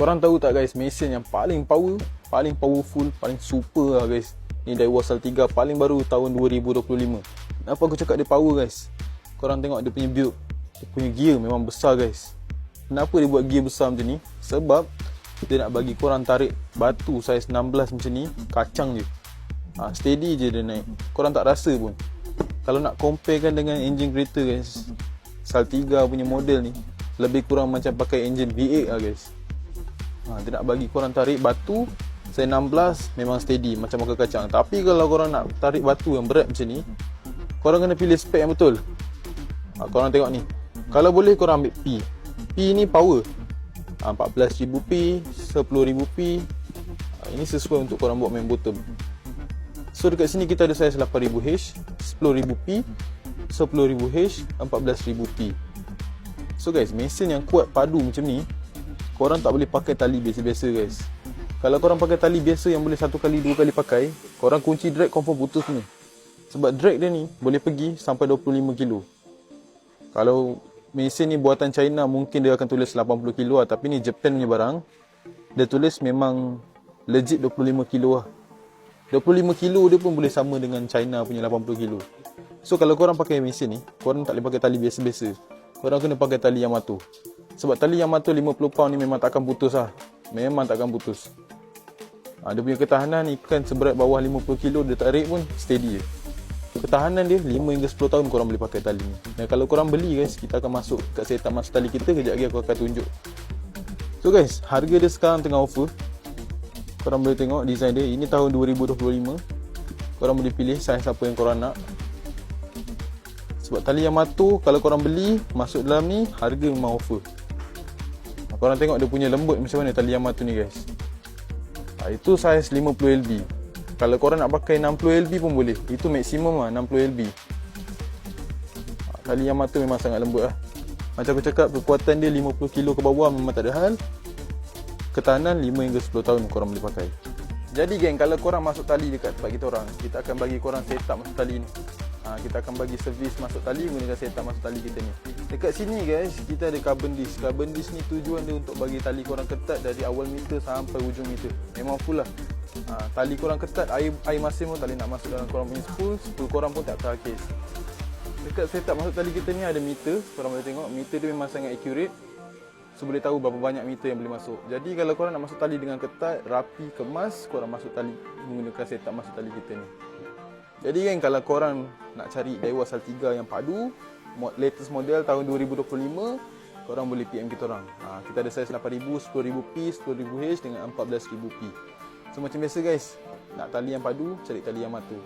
Korang tahu tak guys, mesin yang paling power, paling powerful, paling super lah guys. Ni Daiwa Saltiga paling baru tahun 2025. Kenapa aku cakap dia power guys? Korang tengok dia punya build. Dia punya gear memang besar guys. Kenapa dia buat gear besar macam ni? Sebab dia nak bagi korang tarik batu saiz 16 macam ni, kacang je. Ha, steady je dia naik. Korang tak rasa pun. Kalau nak comparekan dengan engine kereta guys, Saltiga punya model ni lebih kurang macam pakai engine V8 lah guys. Ha, dia nak bagi korang tarik batu saya 16 memang steady macam makan kacang. Tapi kalau korang nak tarik batu yang berat macam ni, korang kena pilih spek yang betul. Ha, korang tengok ni. Kalau boleh korang ambil P. P ni power. Ha, 14000 P, 10000 P. Ha, ini sesuai untuk korang buat main bottom. So dekat sini kita ada saiz 8000H, 10000 P, 10000H, 14000 P. So guys, mesin yang kuat padu macam ni, korang tak boleh pakai tali biasa-biasa guys. Kalau korang pakai tali biasa yang boleh satu kali, dua kali pakai, korang kunci drag confirm putus ni. Sebab drag dia ni boleh pergi sampai 25 kilo. Kalau mesin ni buatan China mungkin dia akan tulis 80 kilo lah. Tapi ni Japan punya barang. Dia tulis memang legit 25 kilo lah. 25 kilo dia pun boleh sama dengan China punya 80 kilo. So kalau korang pakai mesin ni, korang tak boleh pakai tali biasa-biasa. Korang kena pakai tali Yamato. Sebab tali Yamato 50 pound ni memang takkan putus lah. Memang takkan putus. Ha, dia punya ketahanan ikan seberat bawah 50 kilo dia tarik pun steady je. Ketahanan dia 5 hingga 10 tahun korang boleh pakai tali ni. Dan kalau korang beli guys, kita akan masuk kat setup masuk tali kita kejap lagi aku akan tunjuk. So guys, harga dia sekarang tengah offer. Korang boleh tengok design dia. Ini tahun 2025. Korang boleh pilih saiz apa yang korang nak. Sebab tali Yamato kalau korang beli masuk dalam ni harga memang offer. Korang tengok dia punya lembut macam mana tali Yamato ni guys. Ha, itu saiz 50 LB. Kalau korang nak pakai 60 LB pun boleh. Itu maksimum lah 60 LB. Ha, tali Yamato memang sangat lembut lah. Macam aku cakap kekuatan dia 50 kilo ke bawah memang tak ada hal. Ketahanan 5 hingga 10 tahun korang boleh pakai. Jadi geng, kalau korang masuk tali dekat tempat kita orang, kita akan bagi korang setup masuk tali ni. Ha, kita akan bagi servis masuk tali menggunakan setup masuk tali kita ni. Dekat sini guys, kita ada carbon disc. Carbon disc ni tujuan dia untuk bagi tali korang ketat dari awal meter sampai ujung meter. Memang full lah. Ha, tali korang ketat, air air masin pun boleh nak masuk dalam korang punya spool. Spool korang pun tak terhakis. Dekat setup masuk tali kita ni ada meter. Korang boleh tengok, meter dia memang sangat accurate. So boleh tahu berapa banyak meter yang boleh masuk. Jadi kalau korang nak masuk tali dengan ketat, rapi, kemas, korang masuk tali menggunakan setup masuk tali kita ni. Jadi kan kalau korang nak cari Daiwa Saltiga yang padu, latest model tahun 2025, korang boleh PM kita orang. Ha, kita ada saiz 8000, 10000 P, 10000H dengan 14000 P. So macam biasa guys, nak tali yang padu, cari tali yang matu.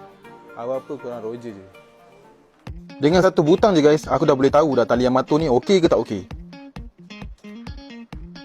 Apa-apa korang roger je. Dengan satu butang je guys, aku dah boleh tahu dah tali yang matu ni okey ke tak okey.